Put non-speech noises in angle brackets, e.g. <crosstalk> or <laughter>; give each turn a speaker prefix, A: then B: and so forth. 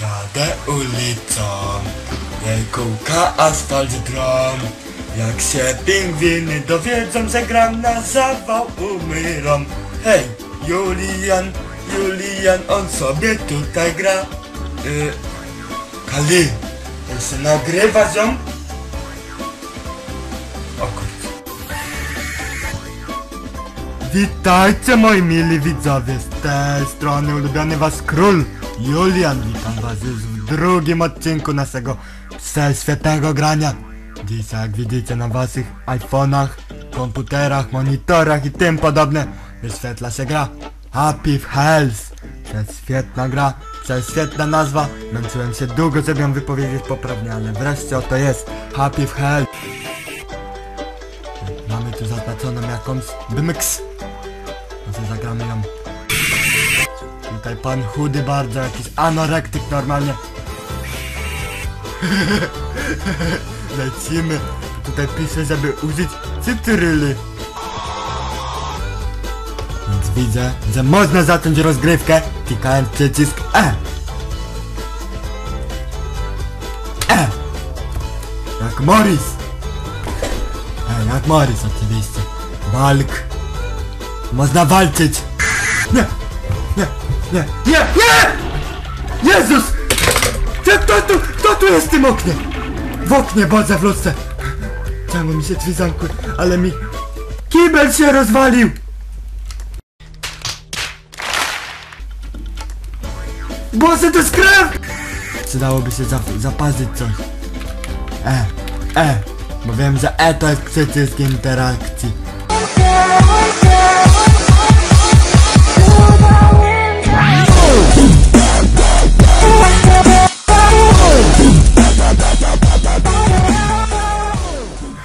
A: Jadę ulicą, jej kółka asfalt drom. Jak się pingwiny dowiedzą, że gram na zawał umyrą. Hej, Julian, Julian, on sobie tutaj gra. Y, Kali, on się nagrywa ziom? O. Witajcie moi mili widzowie, z tej strony ulubiony was król Julian, witam was już w drugim odcinku naszego wszechświetnego grania. Dzisiaj jak widzicie na waszych iPhone'ach, komputerach, monitorach i tym podobne wyświetla się gra Happy Health Prześwietna gra, prześwietna nazwa. Męczyłem się długo, żeby ją wypowiedzieć poprawnie, ale wreszcie oto jest Happy Health Mamy tu zaznaczoną jakąś bymyks może zagramy ją. Tutaj pan chudy bardzo, jakiś anorektyk normalnie. <laughs> Lecimy. Tutaj pisze, żeby użyć cytryly. Więc widzę, że można zacząć rozgrywkę, klikając przycisk E. E. Jak Morris. E, jak Morris oczywiście. Walk. Można walczyć! Nie! Nie! Nie! Nie! Nie! Jezus! Kto, tu, kto tu jest w tym oknie? W oknie, Boże, w lustrze! Czemu mi się drzwi zamkły? Ale mi... Kibel się rozwalił! Boże, to jest krew! Przydałoby się zap zaparzyć coś. E, E, bo wiem, że E to jest przycisk interakcji.